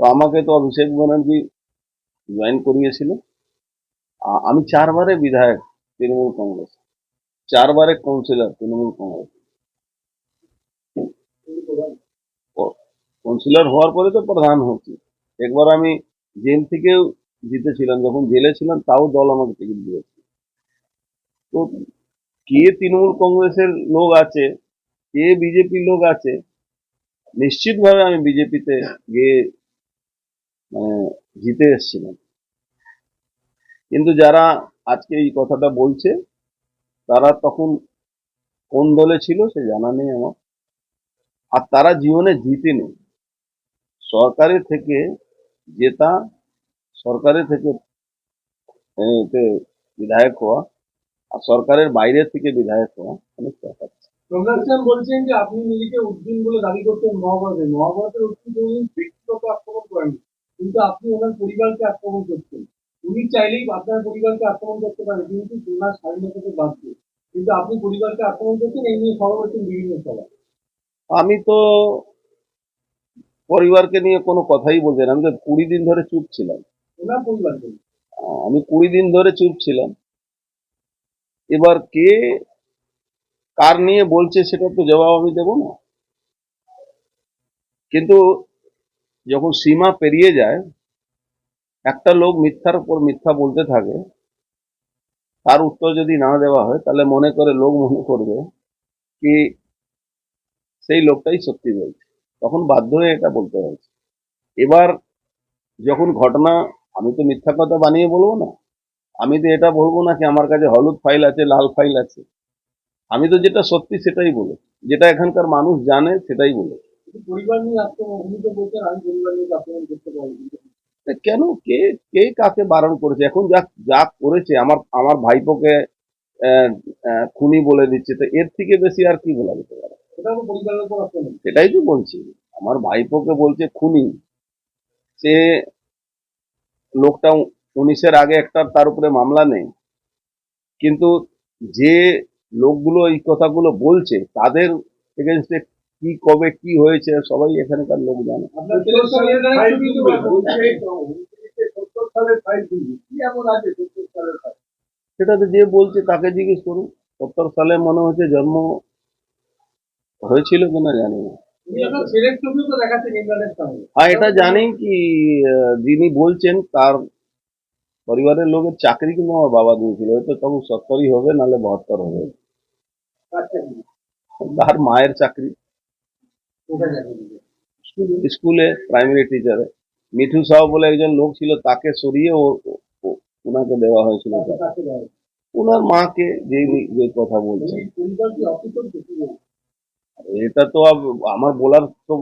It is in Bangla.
তো আমাকে তো অভিষেক ব্যানার্জি জয়েন করিয়েছিল। আমি চারবারে বিধায়ক, তৃণমূল কংগ্রেস। চারবারে কাউন্সিলর তৃণমূল কংগ্রেস। কাউন্সিলর হওয়ার পরে তো প্রধান হচ্ছি। একবার আমি জেল থেকেও জিতেছিলাম, যখন জেলে ছিলাম, তাও দল আমাকে টিকিট দিয়েছে। তো কে তৃণমূল কংগ্রেসের লোক আছে, কে বিজেপির লোক আছে, নিশ্চিতভাবে আমি বিজেপিতে গিয়ে জিতে এসেছিলাম কিন্তু যারা আজকে এই কথাটা বলছে, তারা তখন কোন দলে ছিল সে জানা নেই আমার। আর তারা জীবনে জিতেনি। সরকারের থেকে জেতা, সরকারের থেকে বিধায়ক হওয়া আর সরকারের বাইরে থেকে বিধায়ক হওয়া অনেক তফাৎ বলছেন যে আপনি নিজেকে উদ্দিন বলে দাবি করতেন মহাভারতে। মহাভারতের উদ্দিন ব্যক্তিগত আক্রমণ করেন কিন্তু আপনি ওনার পরিবারকে আক্রমণ করছেন। উনি চাইলেই আপনার পরিবারকে আক্রমণ করতে পারেন কিন্তু ওনার স্বাধীনতাকে বাদ দিয়ে। কিন্তু আপনি পরিবারকে আক্রমণ করছেন এই নিয়ে খবর হচ্ছেন বিভিন্ন সভা আমি তো পরিবারকে নিয়ে কোনো কথাই বলছি না। আমি তো কুড়ি দিন ধরে চুপ ছিলাম। ওনার পরিবারকে আমি কুড়ি দিন ধরে চুপ ছিলাম। এবার কে কার নিয়ে বলছে সেটা তো জবাব আমি দেব না। কিন্তু যখন সীমা পেরিয়ে যায়, একটা লোক মিথ্যার উপর মিথ্যা বলতে থাকে, তার উত্তর যদি না দেওয়া হয়, তাহলে মনে করে, লোক মনে করবে কি সেই লোকটাই সত্যি বলছে। তখন বাধ্য হয়ে এটা বলতে হয়েছে। এবার যখন ঘটনা, আমি তো মিথ্যা কথা বানিয়ে বলব না, আমি তো এটা বলব না কি আমার কাছে হলুদ ফাইল আছে, লাল ফাইল আছে। আমি তো যেটা সত্যি সেটাই বলে যেটা এখানকার মানুষ জানে, সেটাই বলে পরিবার নিয়ে আক্রমণ উনি তো বলছেন আমি পরিবার নিয়ে আক্রমণ করতে পারি কেন? কে কে কাকে বারণ করেছে? এখন যা যা করেছে আমার আমার ভাইপোকে খুনি বলে দিচ্ছে তো এর থেকে বেশি আর কি বলা যেতে পারে? সেটাই তো বলছি। আমার ভাইপোকে বলছে খুনি। সে লোকটা উনিশের আগে একটা তার উপরে মামলা নেই কিন্তু যে লোকগুলো এই কথাগুলো বলছে তাদের এগেনস্টে কি কবে কি হয়েছে সবাই এখানকার লোক জানে। সেটা তো যে বলছে তাকে জিজ্ঞেস করুন। সত্তর সালে মনে হচ্ছে জন্ম হয়েছিল কিনা জানি না। আর এটা জানি কি আহ, যিনি বলছেন তার পরিবারের লোকের চাকরি কিন্তু আমার বাবা দিয়েছিল। হয়তো তখন সত্তরই হবে নাহলে বাহাত্তর হবে। আচ্ছা। তার মায়ের চাকরি। স্কুলে প্রাইমারি টিচারে মিঠু সাহ বলে একজন লোক ছিল তাকে সরিয়ে ও ওনাকে দেওয়া হয়েছিল ওনার মাকে যে যে কথা বলছে। এটা তো আমার বলার তো